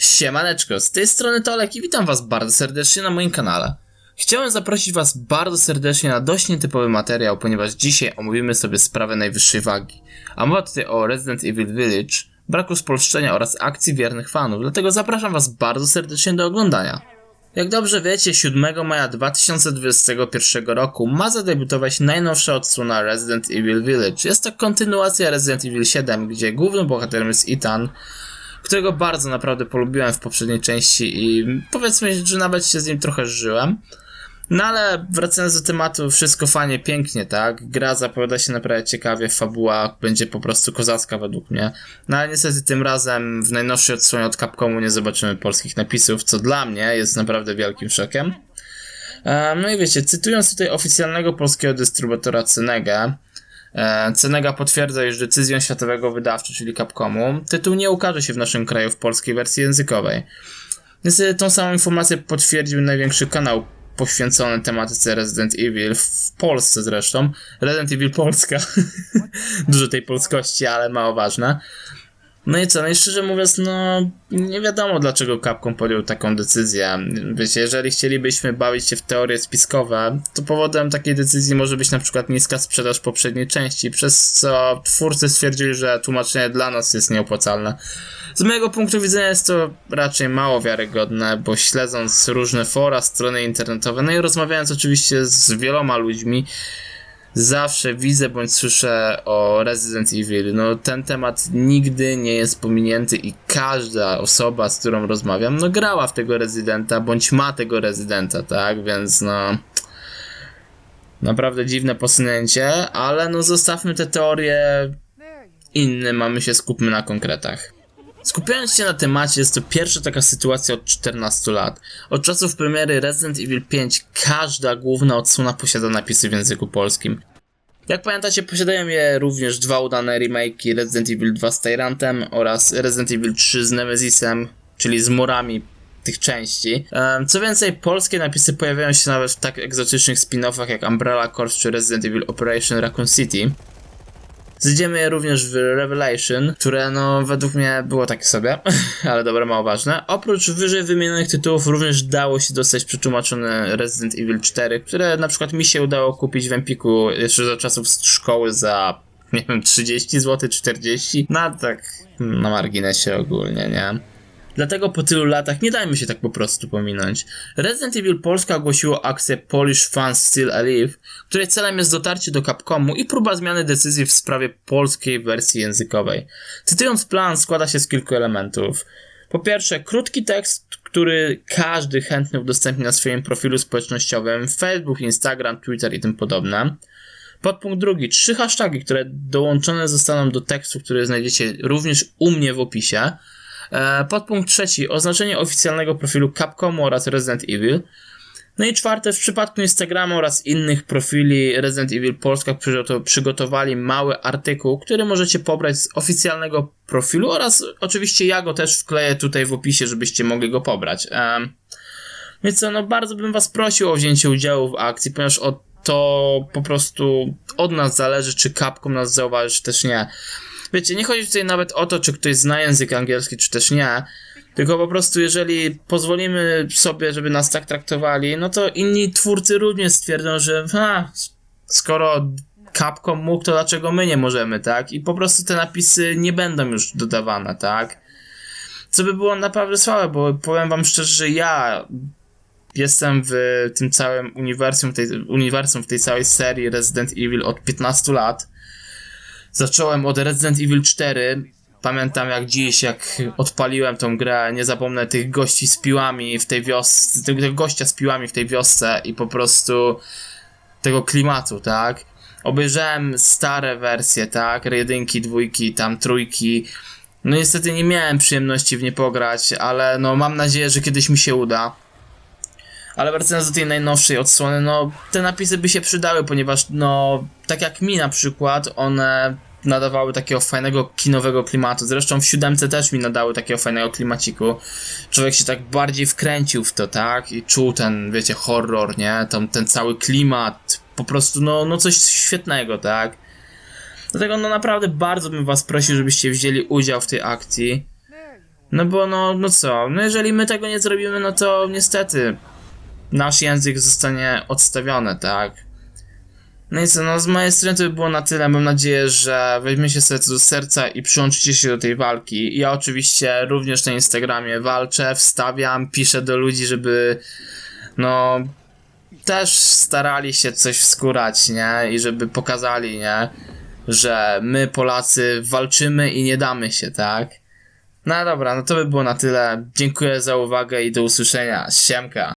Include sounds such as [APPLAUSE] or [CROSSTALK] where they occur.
Siemaneczko, z tej strony Tolek i witam was bardzo serdecznie na moim kanale. Chciałem zaprosić was bardzo serdecznie na dość nietypowy materiał, ponieważ dzisiaj omówimy sobie sprawę najwyższej wagi. A mowa tutaj o Resident Evil Village, braku spolszczenia oraz akcji wiernych fanów, dlatego zapraszam was bardzo serdecznie do oglądania. Jak dobrze wiecie, 7 maja 2021 roku ma zadebiutować najnowsza odsłona Resident Evil Village. Jest to kontynuacja Resident Evil 7, gdzie głównym bohaterem jest Ethan, którego bardzo naprawdę polubiłem w poprzedniej części i powiedzmy, że nawet się z nim trochę żyłem. No ale wracając do tematu, wszystko fajnie, pięknie, tak? Gra zapowiada się naprawdę ciekawie, fabuła będzie po prostu kozacka według mnie. No ale niestety tym razem w najnowszej odsłonie od Capcomu nie zobaczymy polskich napisów, co dla mnie jest naprawdę wielkim szokiem. E, No i wiecie, cytując tutaj oficjalnego polskiego dystrybutora Cenega, Cenega potwierdza, iż decyzją światowego wydawcy, czyli Capcomu, tytuł nie ukaże się w naszym kraju w polskiej wersji językowej. Niestety tą samą informację potwierdził największy kanał poświęcony tematyce Resident Evil, w Polsce zresztą. Resident Evil Polska. [LAUGHS] Dużo tej polskości, ale mało ważne. No i co, no i szczerze mówiąc, no nie wiadomo dlaczego Capcom podjął taką decyzję. Wiecie, jeżeli chcielibyśmy bawić się w teorie spiskowe, to powodem takiej decyzji może być na przykład niska sprzedaż poprzedniej części, przez co twórcy stwierdzili, że tłumaczenie dla nas jest nieopłacalne. Z mojego punktu widzenia jest to raczej mało wiarygodne, bo śledząc różne fora, strony internetowe, no i rozmawiając oczywiście z wieloma ludźmi, zawsze widzę bądź słyszę o Resident Evil. No ten temat nigdy nie jest pominięty i każda osoba, z którą rozmawiam, no grała w tego rezydenta, bądź ma tego rezydenta, tak? Więc no... Naprawdę dziwne posunięcie, ale no zostawmy te teorie inne, mamy się skupmy na konkretach. Skupiając się na temacie, jest to pierwsza taka sytuacja od 14 lat. Od czasów premiery Resident Evil 5 każda główna odsłona posiada napisy w języku polskim. Jak pamiętacie, posiadają je również dwa udane remake'i Resident Evil 2 z Tyrantem oraz Resident Evil 3 z Nemesisem, czyli z murami tych części. Co więcej, polskie napisy pojawiają się nawet w tak egzotycznych spin-offach jak Umbrella Corps czy Resident Evil Operation Raccoon City. Znajdziemy je również w Revelation, które no według mnie było takie sobie, [LAUGHS] ale dobra, mało ważne. Oprócz wyżej wymienionych tytułów również dało się dostać przetłumaczone Resident Evil 4, które na przykład mi się udało kupić w Empiku jeszcze za czasów szkoły za nie wiem 30 zł, 40. No tak na marginesie ogólnie, nie? Dlatego po tylu latach nie dajmy się tak po prostu pominąć. Resident Evil Polska ogłosiło akcję Polish Fans Still Alive, której celem jest dotarcie do Capcomu i próba zmiany decyzji w sprawie polskiej wersji językowej. Cytując plan, składa się z kilku elementów. Po pierwsze, krótki tekst, który każdy chętny udostępni na swoim profilu społecznościowym, Facebook, Instagram, Twitter i tym podobne. Podpunkt drugi, trzy hasztagi, które dołączone zostaną do tekstu, który znajdziecie również u mnie w opisie. E, Podpunkt trzeci, oznaczenie oficjalnego profilu Capcomu oraz Resident Evil. No i czwarte, w przypadku Instagrama oraz innych profili Resident Evil Polska przygoto- przygotowali mały artykuł, który możecie pobrać z oficjalnego profilu oraz oczywiście ja go też wkleję tutaj w opisie, żebyście mogli go pobrać. Więc co, no bardzo bym was prosił o wzięcie udziału w akcji, ponieważ o to po prostu od nas zależy, czy Capcom nas zauważy, czy też nie. Wiecie, nie chodzi tutaj nawet o to, czy ktoś zna język angielski, czy też nie. Tylko po prostu, jeżeli pozwolimy sobie, żeby nas tak traktowali, no to inni twórcy również stwierdzą, że ha, skoro Capcom mógł, to dlaczego my nie możemy, tak? I po prostu te napisy nie będą już dodawane, tak? Co by było naprawdę słabe, bo powiem wam szczerze, że ja jestem w tym całym uniwersum, tej, uniwersum w tej całej serii Resident Evil od 15 lat. Zacząłem od Resident Evil 4. Pamiętam jak dziś, jak odpaliłem tą grę, nie zapomnę tych gości z piłami w tej wiosce, tego, gościa z piłami w tej wiosce i po prostu tego klimatu, tak? Obejrzałem stare wersje, tak? Jedynki, dwójki, tam trójki. No niestety nie miałem przyjemności w nie pograć, ale no mam nadzieję, że kiedyś mi się uda. Ale wracając do tej najnowszej odsłony, no te napisy by się przydały, ponieważ no tak jak mi na przykład, one nadawały takiego fajnego kinowego klimatu. Zresztą w siódemce też mi nadały takiego fajnego klimaciku. Człowiek się tak bardziej wkręcił w to, tak? I czuł ten, wiecie, horror, nie? Tam, ten cały klimat. Po prostu, no, no coś świetnego, tak? Dlatego, no naprawdę bardzo bym was prosił, żebyście wzięli udział w tej akcji. No bo no, no co, no jeżeli my tego nie zrobimy, no to niestety nasz język zostanie odstawiony, tak? No i co, no z mojej strony to by było na tyle. Mam nadzieję, że weźmiecie to do serca i przyłączycie się do tej walki. Ja oczywiście również na Instagramie walczę, wstawiam, piszę do ludzi, żeby no też starali się coś wskórać, nie? I żeby pokazali, nie? Że my Polacy walczymy i nie damy się, tak? No dobra, no to by było na tyle. Dziękuję za uwagę i do usłyszenia. Siemka.